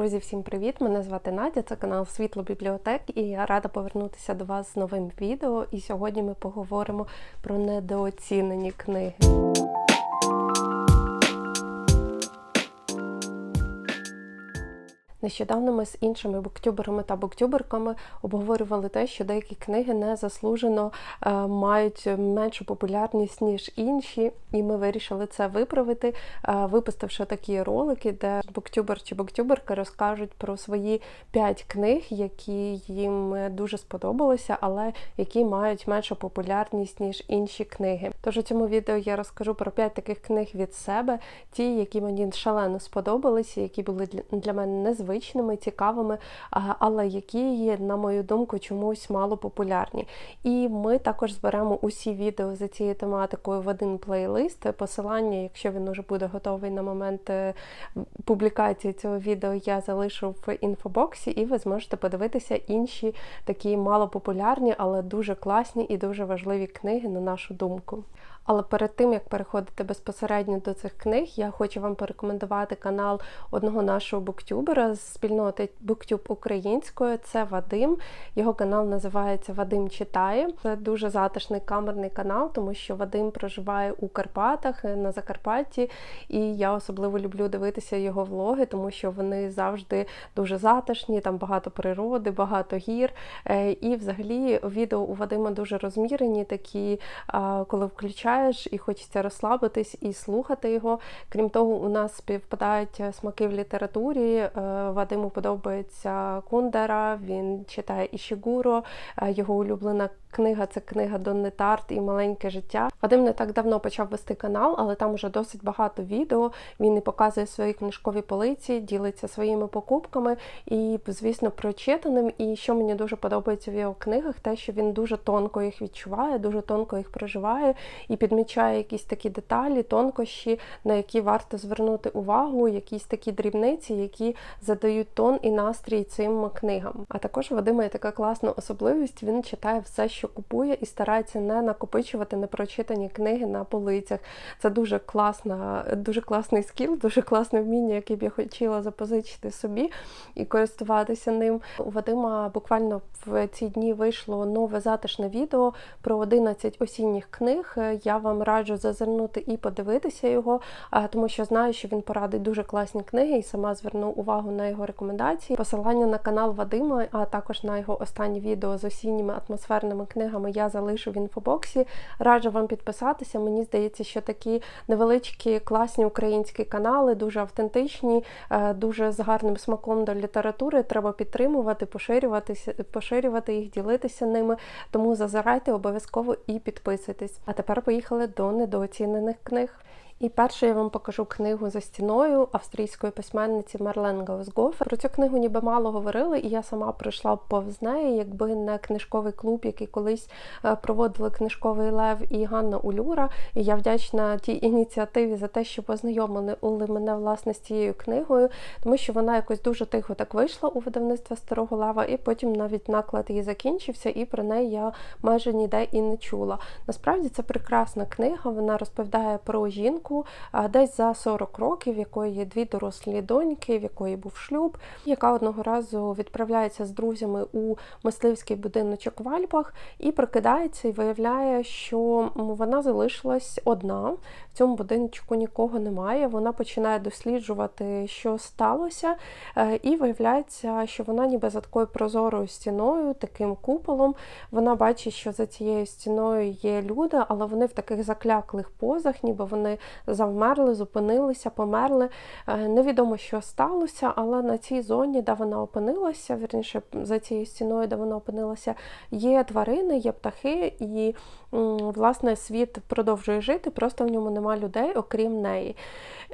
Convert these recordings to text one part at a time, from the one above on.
Друзі, всім привіт! Мене звати Надя, це канал Світло Бібліотек, і я рада повернутися до вас з новим відео. І сьогодні ми поговоримо про недооцінені книги. Нещодавно ми з іншими буктюберами та буктюберками обговорювали те, що деякі книги незаслужено е, мають меншу популярність, ніж інші, і ми вирішили це виправити, е, випустивши такі ролики, де буктюбер чи буктюберка розкажуть про свої п'ять книг, які їм дуже сподобалися, але які мають меншу популярність, ніж інші книги. Тож у цьому відео я розкажу про п'ять таких книг від себе, ті, які мені шалено сподобалися, які були для мене незвичні незвичними, цікавими, але які є, на мою думку, чомусь мало популярні. І ми також зберемо усі відео за цією тематикою в один плейлист. Посилання, якщо він уже буде готовий на момент е, публікації цього відео, я залишу в інфобоксі, і ви зможете подивитися інші такі малопопулярні, але дуже класні і дуже важливі книги, на нашу думку. Але перед тим як переходити безпосередньо до цих книг, я хочу вам порекомендувати канал одного нашого буктюбера з спільноти Буктюб українською. Це Вадим. Його канал називається Вадим читає. Це дуже затишний камерний канал, тому що Вадим проживає у Карпатах на Закарпатті, і я особливо люблю дивитися його влоги, тому що вони завжди дуже затишні, там багато природи, багато гір. Е, і взагалі відео у Вадима дуже розмірені, такі, коли включаєш читаєш і хочеться розслабитись і слухати його. Крім того, у нас співпадають смаки в літературі. Е, Вадиму подобається Кундера, він читає Ішігуро, е, його улюблена книга це книга Донни Тарт і маленьке життя. Вадим не так давно почав вести канал, але там уже досить багато відео. Він і показує свої книжкові полиці, ділиться своїми покупками і, звісно, прочитаним. І що мені дуже подобається в його книгах, те, що він дуже тонко їх відчуває, дуже тонко їх проживає і підмічає якісь такі деталі, тонкощі, на які варто звернути увагу, якісь такі дрібниці, які задають тон і настрій цим книгам. А також Вадима є така класна особливість. Він читає все, що купує, і старається не накопичувати непрочитані книги на полицях. Це дуже класна, дуже класний скіл, дуже класне вміння, яке б я хотіла запозичити собі і користуватися ним. У Вадима буквально в ці дні вийшло нове затишне відео про 11 осінніх книг. Я вам раджу зазирнути і подивитися його, тому що знаю, що він порадить дуже класні книги і сама зверну увагу на його рекомендації. Посилання на канал Вадима, а також на його останнє відео з осінніми атмосферними книгами я залишу в інфобоксі. Раджу вам підписатися. Мені здається, що такі невеличкі класні українські канали, дуже автентичні, е, дуже з гарним смаком до літератури. Треба підтримувати, поширюватися, поширювати їх, ділитися ними. Тому зазирайте обов'язково і підписуйтесь. А тепер поїхали до недооцінених книг. І перше я вам покажу книгу за стіною австрійської письменниці Мерлен Гаусгофер. Про цю книгу ніби мало говорили, і я сама прийшла повз неї, якби не книжковий клуб, який колись е, проводили книжковий лев і Ганна Улюра. І я вдячна тій ініціативі за те, що познайомили мене власне з цією книгою, тому що вона якось дуже тихо так вийшла у видавництво Старого Лева, і потім навіть наклад її закінчився, і про неї я майже ніде і не чула. Насправді це прекрасна книга. Вона розповідає про жінку жінку десь за 40 років, в якої є дві дорослі доньки, в якої був шлюб, яка одного разу відправляється з друзями у мисливський будиночок в Альпах і прокидається і виявляє, що вона залишилась одна. В цьому будиночку нікого немає. Вона починає досліджувати, що сталося, е, і виявляється, що вона ніби за такою прозорою стіною, таким куполом. Вона бачить, що за цією стіною є люди, але вони в таких закляклих позах, ніби вони завмерли, зупинилися, померли. Е, невідомо, що сталося, але на цій зоні, де вона опинилася, вірніше за цією стіною, де вона опинилася, є тварини, є птахи, і власне світ продовжує жити, просто в ньому нема людей, окрім неї.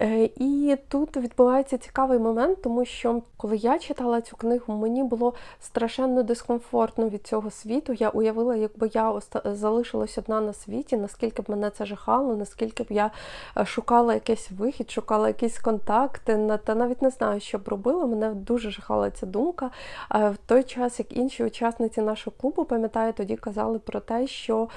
Е, і тут відбувається цікавий момент, тому що коли я читала цю книгу, мені було страшенно дискомфортно від цього світу. Я уявила, якби я залишилась одна на світі, наскільки б мене це жахало, наскільки б я шукала якийсь вихід, шукала якісь контакти, та навіть не знаю, що б робила. Мене дуже жахала ця думка. Е, В той час, як інші учасниці нашого клубу, пам'ятаю, тоді казали про те, що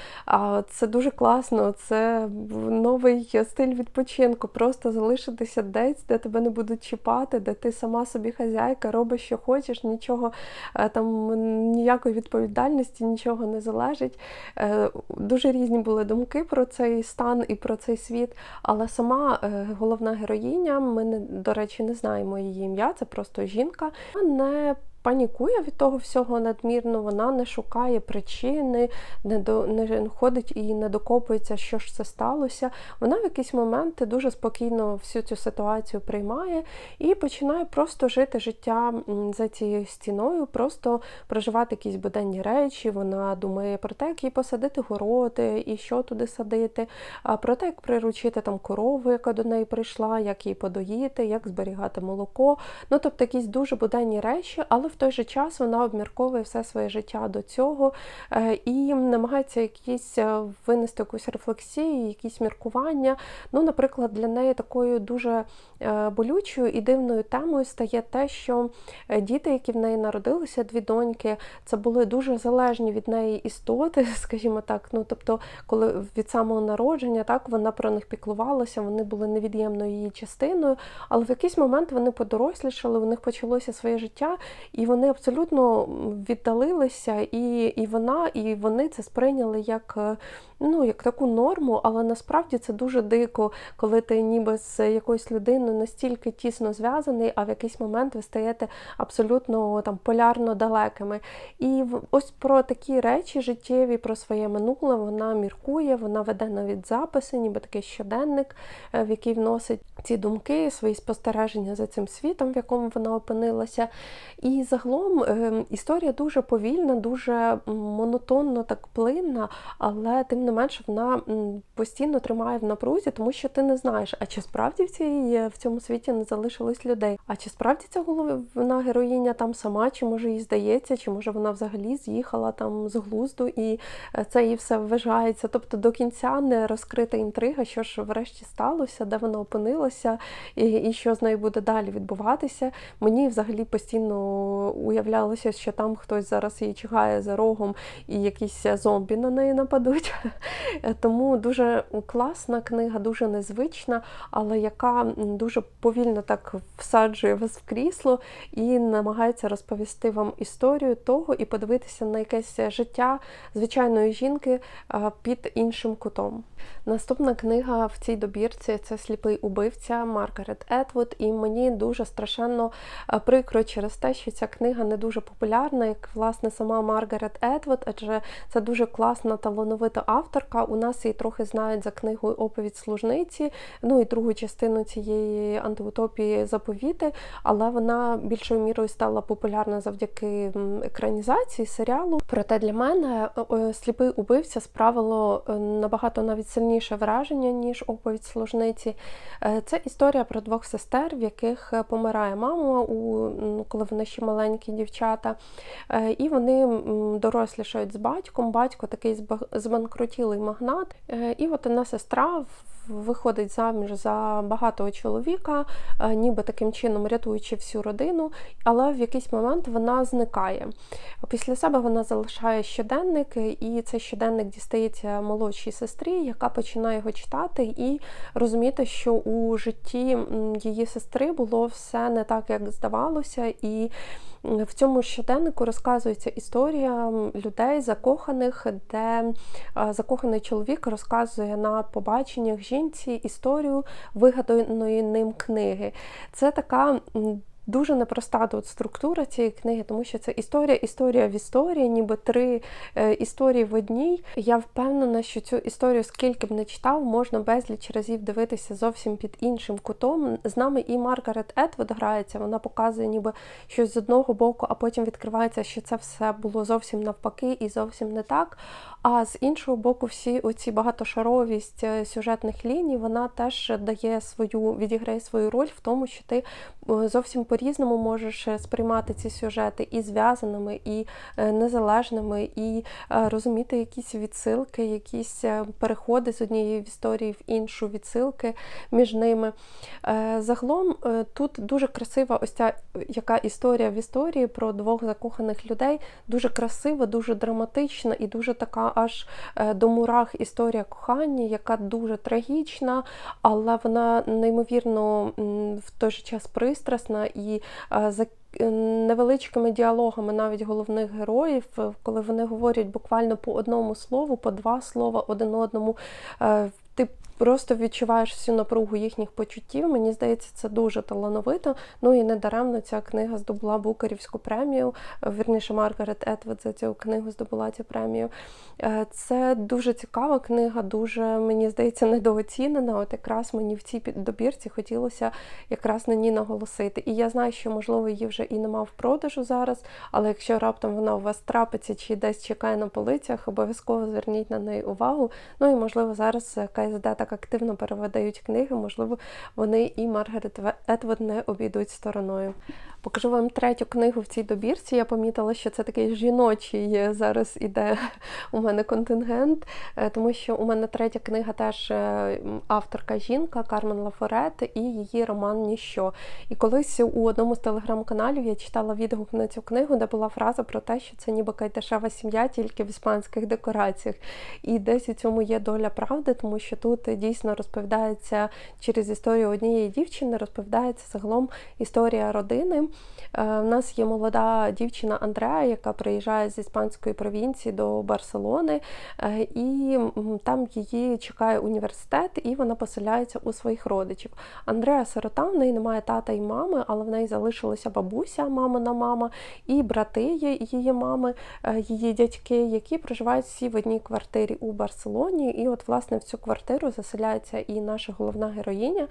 це дуже класно, це новий стиль відпочинку, просто залишитися десь, де тебе не будуть чіпати, де ти сама собі хазяйка, робиш, що хочеш, нічого е, там ніякої відповідальності, нічого не залежить. Е, Дуже різні були думки про цей стан і про цей світ. Але сама е, головна героїня, ми до речі, не знаємо її ім'я, це просто жінка, не панікує від того всього надмірно, вона не шукає причини, не до не ходить і не докопується, що ж це сталося. Вона в якісь моменти дуже спокійно всю цю ситуацію приймає і починає просто жити життя за цією стіною, просто проживати якісь буденні речі. Вона думає про те, як їй посадити городи і що туди садити, про те, як приручити там корову, яка до неї прийшла, як її подоїти, як зберігати молоко. Ну тобто якісь дуже буденні речі, але в той же час вона обмірковує все своє життя до цього е, і намагається якісь е, винести якусь рефлексію, якісь міркування. Ну, наприклад, для неї такою дуже е, болючою і дивною темою стає те, що діти, які в неї народилися, дві доньки, це були дуже залежні від неї істоти, скажімо так. Ну тобто, коли від самого народження, так вона про них піклувалася, вони були невід'ємною її частиною, але в якийсь момент вони подорослішали, у них почалося своє життя, і вони абсолютно віддалилися, і, і вона, і вони це сприйняли як. е, Ну, як таку норму, але насправді це дуже дико, коли ти ніби з якоюсь людиною настільки тісно зв'язаний, а в якийсь момент ви стаєте абсолютно там полярно далекими. І ось про такі речі життєві, про своє минуле вона міркує, вона веде навіть записи, ніби такий щоденник, е, в який вносить ці думки, свої спостереження за цим світом, в якому вона опинилася. І загалом е, історія дуже повільна, дуже монотонно так плинна, але тим не менше вона постійно тримає в напрузі, тому що ти не знаєш, а чи справді в цій в цьому світі не залишилось людей? А чи справді ця головна героїня там сама, чи може їй здається, чи може вона взагалі з'їхала там з глузду і е, це їй все вважається? Тобто до кінця не розкрита інтрига, що ж врешті сталося, де вона опинилася, і, і що з нею буде далі відбуватися. Мені взагалі постійно уявлялося, що там хтось зараз її чигає за рогом і якісь зомбі на неї нападуть. Тому дуже класна книга, дуже незвична, але яка дуже повільно так всаджує вас в крісло і намагається розповісти вам історію того і подивитися на якесь життя звичайної жінки під іншим кутом. Наступна книга в цій добірці це Сліпий убивця Маргарет Етвуд, і мені дуже страшенно е, прикро через те, що ця книга не дуже популярна, як власне сама Маргарет Етвуд, адже це дуже класна талановита авторка. У нас її трохи знають за книгою Оповідь служниці, ну і другу частину цієї антиутопії заповіти, але вона більшою мірою стала популярна завдяки екранізації серіалу. Проте для мене сліпий убивця справило е, набагато навіть сильніше враження, ніж оповідь служниці. Е, Це історія про двох сестер, в яких е, помирає мама, у, коли вони ще маленькі дівчата. Е, І вони дорослішають з батьком. Батько такий збанкрутілий магнат. Е, І от одна сестра виходить заміж за багатого чоловіка, е, ніби таким чином рятуючи всю родину, але в якийсь момент вона зникає. Після себе вона залишає щоденник, і цей щоденник дістається молодшій сестрі, яка починає його читати і розуміти, що у житті її сестри було все не так, як здавалося, і в цьому щоденнику розказується історія людей закоханих, де е, закоханий чоловік розказує на побаченнях жінці історію вигаданої ним книги. Це така. Дуже непроста тут структура цієї книги, тому що це історія, історія в історії, ніби три е, історії в одній. Я впевнена, що цю історію, скільки б не читав, можна безліч разів дивитися зовсім під іншим кутом. З нами і Маргарет Етвуд грається, вона показує ніби щось з одного боку, а потім відкривається, що це все було зовсім навпаки і зовсім не так. А з іншого боку, всі оці багатошаровість е, сюжетних ліній, вона теж дає свою, відіграє свою роль в тому, що ти е, зовсім по по-різному можеш е, сприймати ці сюжети і зв'язаними, і е, незалежними, і е, розуміти якісь відсилки, якісь переходи з однієї історії в іншу відсилки між ними. Загалом тут дуже красива ось ця яка історія в історії про двох закоханих людей. Дуже красива, дуже драматична і дуже така аж до мурах історія кохання, яка дуже трагічна, але вона неймовірно в той же час пристрасна і за невеличкими діалогами навіть головних героїв, коли вони говорять буквально по одному слову, по два слова один одному. Е, просто відчуваєш всю напругу їхніх почуттів. Мені здається, це дуже талановито. Ну і недаремно ця книга здобула Букерівську премію. Вірніше, Маргарет Етвуд за цю книгу здобула цю премію. Е, це дуже цікава книга, дуже, мені здається, недооцінена. От якраз мені в цій добірці хотілося якраз на ній наголосити. І я знаю, що, можливо, її вже і нема в продажу зараз, але якщо раптом вона у вас трапиться чи десь чекає на полицях, обов'язково зверніть на неї увагу. Ну і, можливо, зараз КСД так так активно перевидають книги, можливо, вони і Маргарет Етвуд не обійдуть стороною. Покажу вам третю книгу в цій добірці. Я помітила, що це такий жіночий зараз іде у мене контингент, е, тому що у мене третя книга теж е, авторка жінка Кармен Лафорет і її роман Ніщо. І колись у одному з телеграм-каналів я читала відгук на цю книгу, де була фраза про те, що це ніби кайташева сім'я, тільки в іспанських декораціях. І десь у цьому є доля правди, тому що тут дійсно розповідається через історію однієї дівчини, розповідається загалом історія родини. У е, нас є молода дівчина Андреа, яка приїжджає з іспанської провінції до Барселони, е, і там її чекає університет, і вона поселяється у своїх родичів. Андреа сирота, в неї немає тата і мами, але в неї залишилася бабуся, мамина мама, і брати її мами, е, її дядьки, які проживають всі в одній квартирі у Барселоні. І от, власне, в цю квартиру заселяється і наша головна героїня.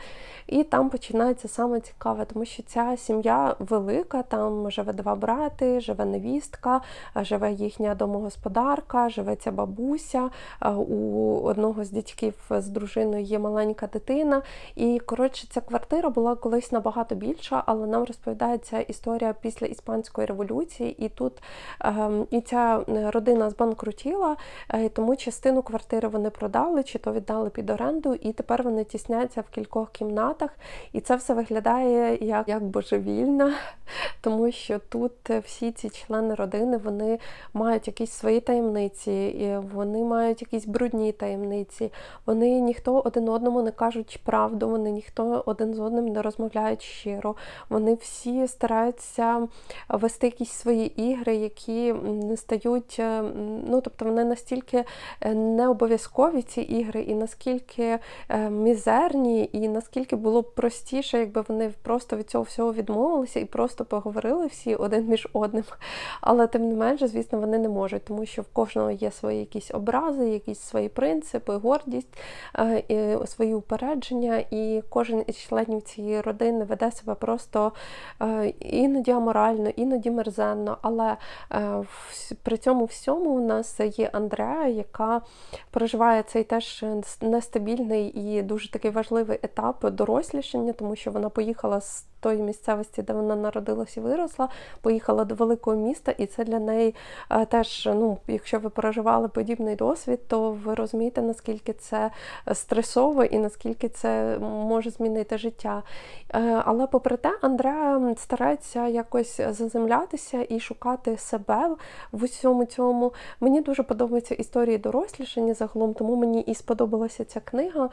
І там починається саме цікаве, тому що ця сім'я велика, там живе два брати, живе невістка, живе їхня домогосподарка, живе ця бабуся. У одного з дядьків з дружиною є маленька дитина. І, коротше, ця квартира була колись набагато більша, але нам розповідається історія після Іспанської революції, і тут ем, і ця родина збанкрутіла, е, тому частину квартири вони продали, чи то віддали під оренду, і тепер вони тісняться в кількох кімнатах. І це все виглядає як, як божевільна тому що тут всі ці члени родини вони мають якісь свої таємниці, вони мають якісь брудні таємниці, вони ніхто один одному не кажуть правду, вони ніхто один з одним не розмовляють щиро. Вони всі стараються вести якісь свої ігри, які не стають, е, ну тобто вони настільки е, не обов'язкові ці ігри, і наскільки е, мізерні, і наскільки було б простіше, якби вони просто від цього всього відмовилися і просто поговорили всі один між одним. Але тим не менше, звісно, вони не можуть, тому що в кожного є свої якісь образи, якісь свої принципи, гордість, е, свої упередження, і кожен із членів цієї родини веде себе просто е, іноді аморально, іноді мерзенно. Але при цьому всьому у нас є Андреа, яка проживає цей теж нестабільний і дуже такий важливий етап дорослішання, тому що вона поїхала з тої місцевості, де вона народилась і виросла, поїхала до великого міста, і це для неї е, теж, ну, якщо ви переживали подібний досвід, то ви розумієте, наскільки це стресово і наскільки це може змінити життя. Е, але попри те, Андреа старається якось заземлятися і шукати себе в усьому цьому. Мені дуже подобаються історії дорослішання загалом, тому мені і сподобалася ця книга,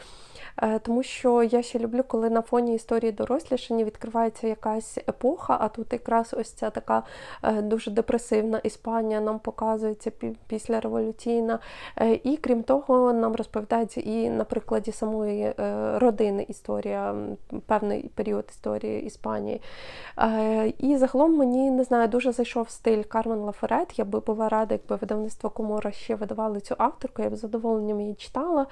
е, тому що я ще люблю, коли на фоні історії дорослішання відкривається відкривається якась епоха, а тут якраз ось ця така е, дуже депресивна Іспанія нам показується після революційна. Е, і крім того, нам розповідається і на прикладі самої е, родини історія, певний період історії Іспанії. І загалом мені не знаю, дуже зайшов стиль Кармен Лаферет. Я би була рада, якби видавництво Комора ще видавали цю авторку, я б з задоволенням її читала,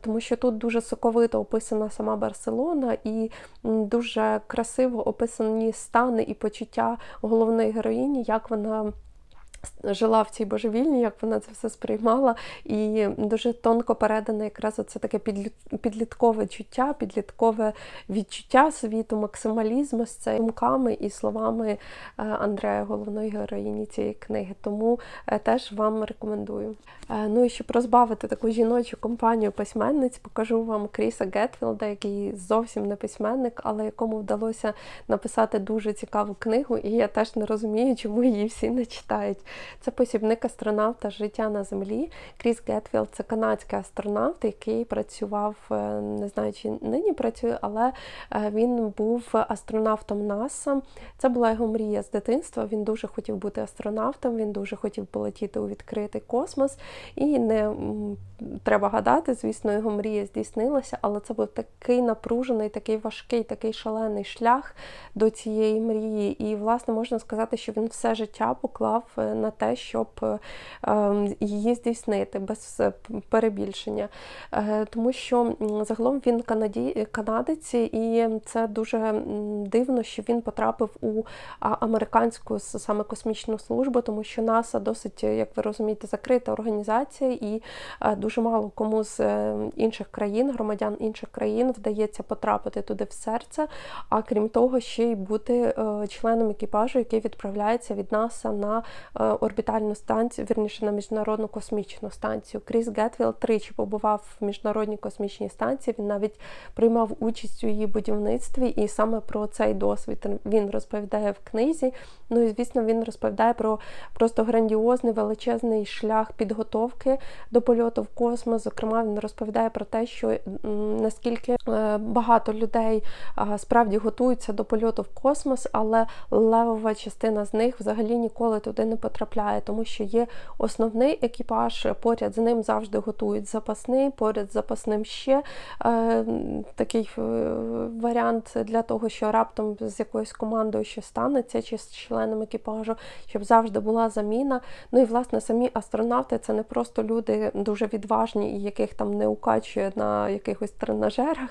тому що тут дуже соковито описана сама Барселона і дуже красиво описані стани і почуття головної героїні, як вона жила в цій божевільні, як вона це все сприймала, і дуже тонко передане якраз оце таке підліт- підліткове чуття, підліткове відчуття світу, максималізму з цими думками і словами е, Андрея, головної героїні цієї книги. Тому е, теж вам рекомендую. Е, Ну і щоб розбавити таку жіночу компанію письменниць, покажу вам Кріса Гетфілда, який зовсім не письменник, але якому вдалося написати дуже цікаву книгу, і я теж не розумію, чому її всі не читають. Це посібник астронавта життя на землі. Кріс Гетфілд це канадський астронавт, який працював, е, не знаю, чи нині працює, але е, він був астронавтом НАСА. Це була його мрія з дитинства. Він дуже хотів бути астронавтом, він дуже хотів полетіти у відкритий космос. І не треба гадати, звісно, його мрія здійснилася, але це був такий напружений, такий важкий, такий шалений шлях до цієї мрії. І, власне, можна сказати, що він все життя поклав е, на те, щоб ем, її здійснити без е, перебільшення. Е, Тому що загалом він канадець, і це дуже дивно, що він потрапив у американську саме космічну службу, тому що НАСА досить, е, як ви розумієте, закрита організація, і дуже мало кому з інших країн, громадян інших країн, вдається потрапити туди в серце. А крім того, ще й бути членом екіпажу, який відправляється від НАСА на орбітальну станцію, вірніше на міжнародну космічну станцію. Кріс Гетвіл тричі побував в міжнародній космічній станції. Він навіть приймав участь у її будівництві, і саме про цей досвід він розповідає в книзі. Ну і звісно, він розповідає про просто грандіозний величезний шлях підготовки до польоту в космос. Зокрема, він розповідає про те, що наскільки е, багато людей справді готуються до польоту в космос, але левова частина з них взагалі ніколи туди не потрапляє, тому що є основний екіпаж, поряд з ним завжди готують запасний, поряд з запасним ще е, такий е, варіант для того, що раптом з якоюсь командою щось станеться, чи з членом екіпажу, щоб завжди була заміна. Ну і власне самі астронавти це не просто люди дуже відважні, і яких там не укачує на якихось тренажерах.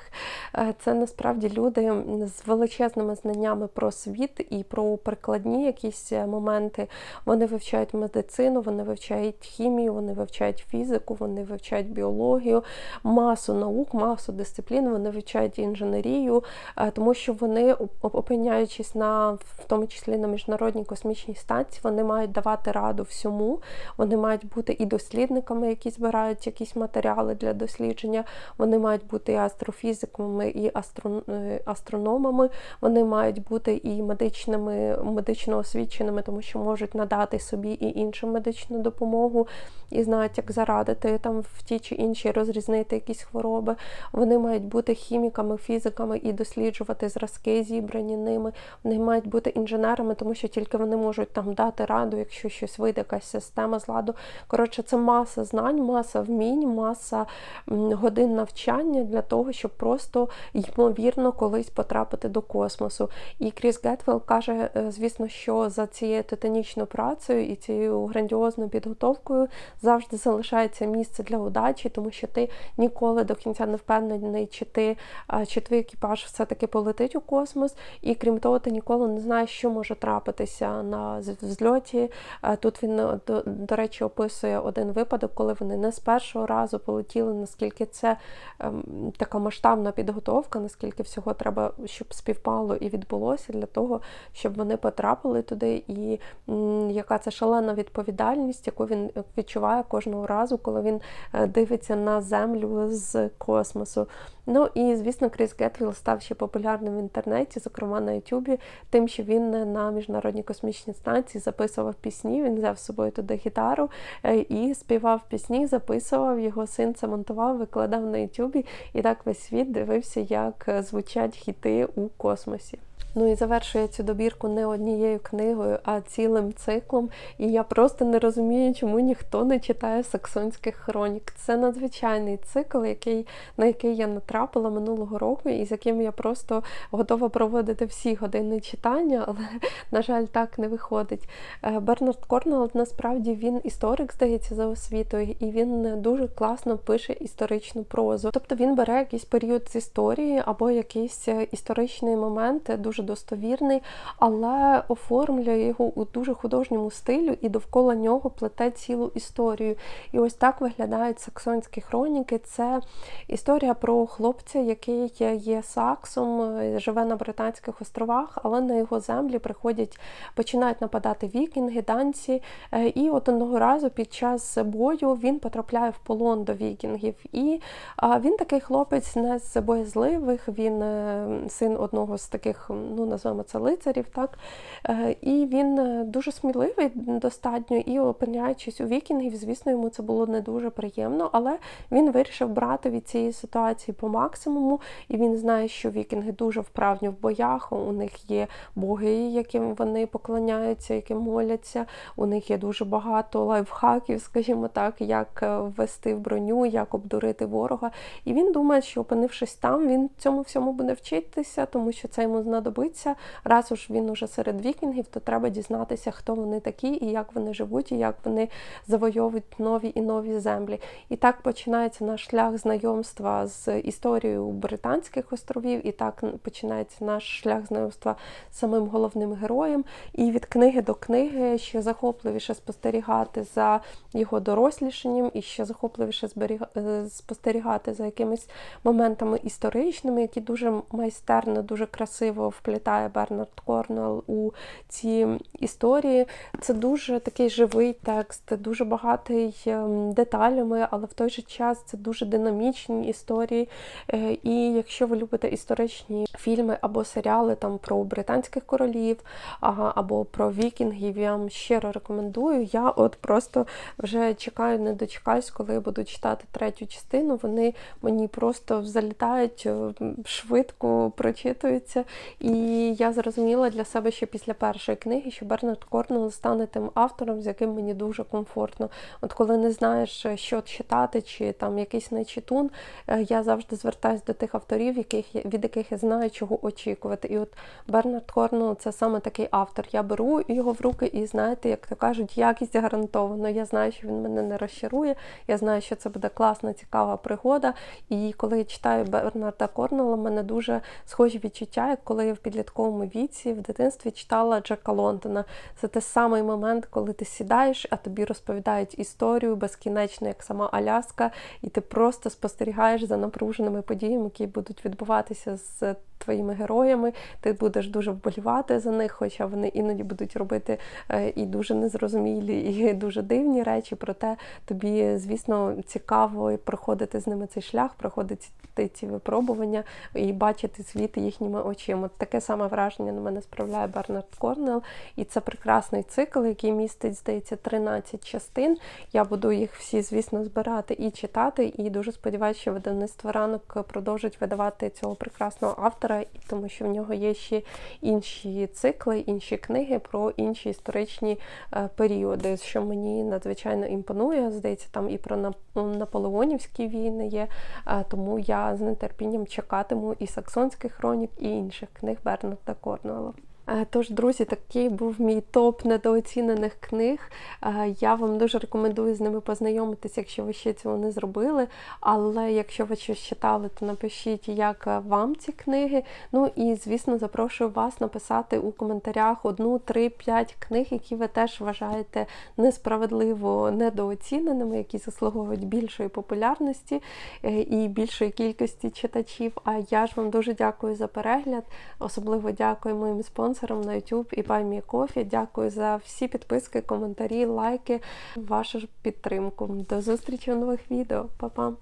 Е, Це насправді люди з величезними знаннями про світ і про прикладні якісь моменти. Вони вивчають медицину, вони вивчають хімію, вони вивчають фізику, вони вивчають біологію, масу наук, масу дисциплін, вони вивчають інженерію, е, тому що вони, опиняючись на в тому числі на міжнародній космічній станції, вони мають давати раду всьому. Вони мають бути і дослідниками, які збирають якісь матеріали для дослідження. Вони мають бути і астрофізиками, і е, астрономами. Вони мають бути і медичними, медично освіченими, тому що можуть надати собі і іншим медичну допомогу, і знають, як зарадити там в ті чи інші розрізнити якісь хвороби. Вони мають бути хіміками, фізиками і досліджувати зразки, зібрані ними. Вони мають бути інженерами, тому що тільки вони можуть там дати раду, якщо щось вийде, якась система з ладу. Коротше, це маса знань, маса вмінь, маса годин навчання для того, щоб просто ймовірно колись потрапити до космосу. І Кріс Гетвелл каже, е, звісно, що за цією титанічною працею і цією грандіозною підготовкою завжди залишається місце для удачі, тому що ти ніколи до кінця не впевнений, чи ти чи твій екіпаж все-таки полетить у космос. І крім того, ти ніколи не знаєш, що може трапитися на взльоті. Тут він е, до, до речі описує один випадок, коли вони не з першого разу полетіли, наскільки це ем, така масштабна підготовка, наскільки всього треба, щоб співпало і відбулося для того, щоб вони потрапили туди, і м, яка це шалена відповідальність, яку він відчуває кожного разу, коли він е, дивиться на землю з космосу. Ну і звісно, Кріс Гетвіл став ще популярним в інтернеті, зокрема на Ютубі, тим, що він на міжнародній космічній станції записував пісні. Він взяв з собою туди гітару е, і співав пісні, записував його син це монтував, викладав на Ютубі, і так весь світ дивився, як е, звучать хіти у космосі. Ну і завершує цю добірку не однією книгою, а цілим циклом. І я просто не розумію, чому ніхто не читає саксонських хронік. Це надзвичайний цикл, який, на який я натрапила минулого року, і з яким я просто готова проводити всі години читання, але, на жаль, так не виходить. Е, Бернард Корнелл насправді він історик, здається, за освітою, і він дуже класно пише історичну прозу. Тобто він бере якийсь період з історії або якийсь е, історичний момент, дуже дуже достовірний, але оформлює його у дуже художньому стилю і довкола нього плете цілу історію. І ось так виглядають саксонські хроніки. Це історія про хлопця, який є саксом, живе на Британських островах, але на його землі приходять, починають нападати вікінги, данці. Е, і от одного разу під час бою він потрапляє в полон до вікінгів. І він такий хлопець не з боязливих, він е, син одного з таких, ну називаємо це лицарів, так е, і він дуже сміливий достатньо і опиняючись у вікінгів, звісно, йому це було не дуже приємно, але він вирішив брати від цієї ситуації по максимуму, і він знає, що вікінги дуже вправні в боях. У них є боги, яким вони поклоняються, яким моляться. У них є дуже багато лайфхаків, скажімо так, як е, ввести в броню, як обдурити ворога. І він думає, що опинившись там, він цьому всьому буде вчитися, тому що це йому знадобиться. Раз уж він уже серед вікінгів, то треба дізнатися, хто вони такі і як вони живуть, і як вони завойовують нові і нові землі. І так починається наш шлях знайомства з історією британських островів, і так починається наш шлях знайомства з самим головним героєм. І від книги до книги ще захопливіше спостерігати за його дорослішанням, і ще захопливіше е, спостерігати за якимись моментами історичними, які дуже майстерно, дуже красиво вплітає Бернард Корнелл у ці історії. Це дуже такий живий текст, дуже багатий ем, деталями, але в той же час це дуже динамічні історії. Е, і якщо ви любите історичні фільми або серіали там про британських королів або про вікінгів, я вам щиро рекомендую. Я от просто вже чекаю, не дочекаюсь, коли я буду читати третю частину. Вони мені просто залітають е, швидко прочитуються. І я зрозуміла для себе ще після першої книги, що Бернард Корнелл стане тим автором, з яким мені дуже комфортно. От коли не знаєш, що читати, чи там якийсь нечитун, е, я завжди звертаюся до тих авторів, яких від яких я знаю, чого очікувати. І от Бернард Корнелл це саме такий автор. Я беру його в руки і знаєте, як то кажуть, якість гарантовано. Я знаю, що він мене не розчарує. Я знаю, що це буде класна, цікава пригода. І коли я читаю Бернарда Корнелла, мене дуже схожі відчуття, як коли я в підлітковому віці в дитинстві читала Джека Лондона. Це той самий момент, коли ти сідаєш, а тобі розповідають історію безкінечно, як сама Аляска, і ти просто спостерігаєш за напруженими подіями, які будуть відбуватися з твоїми героями. Ти будеш дуже вболівати за них, хоча вони іноді будуть робити е, і дуже незрозумілі, і дуже дивні речі. Проте тобі, звісно, цікаво проходити з ними цей шлях, проходити ці випробування і бачити світ їхніми очима. Таке саме враження на мене справляє Бернард Корнел. І це прекрасний цикл, який містить, здається, 13 частин. Я буду їх всі, звісно, збирати і читати. І дуже сподіваюся, що видавництво ранок продовжить видавати цього прекрасного автора, тому що в нього є ще інші цикли, інші книги про інші історичні е, періоди, що мені надзвичайно імпонує. Здається, там і про наполеонівські війни є. Е, тому я з нетерпінням чекатиму і саксонських хронік, і інших книг Бернарда Корнуела. Е, тож, друзі, такий був мій топ недооцінених книг. Е, я вам дуже рекомендую з ними познайомитися, якщо ви ще цього не зробили. Але якщо ви щось читали, то напишіть, як вам ці книги. Ну і, звісно, запрошую вас написати у коментарях одну, три, п'ять книг, які ви теж вважаєте несправедливо недооціненими, які заслуговують більшої популярності е, і більшої кількості читачів. А я ж вам дуже дякую за перегляд. Особливо дякую моїм спонсорам спонсором на YouTube і BuyMeCoffee. Дякую за всі підписки, коментарі, лайки, вашу підтримку. До зустрічі у нових відео. Па-па!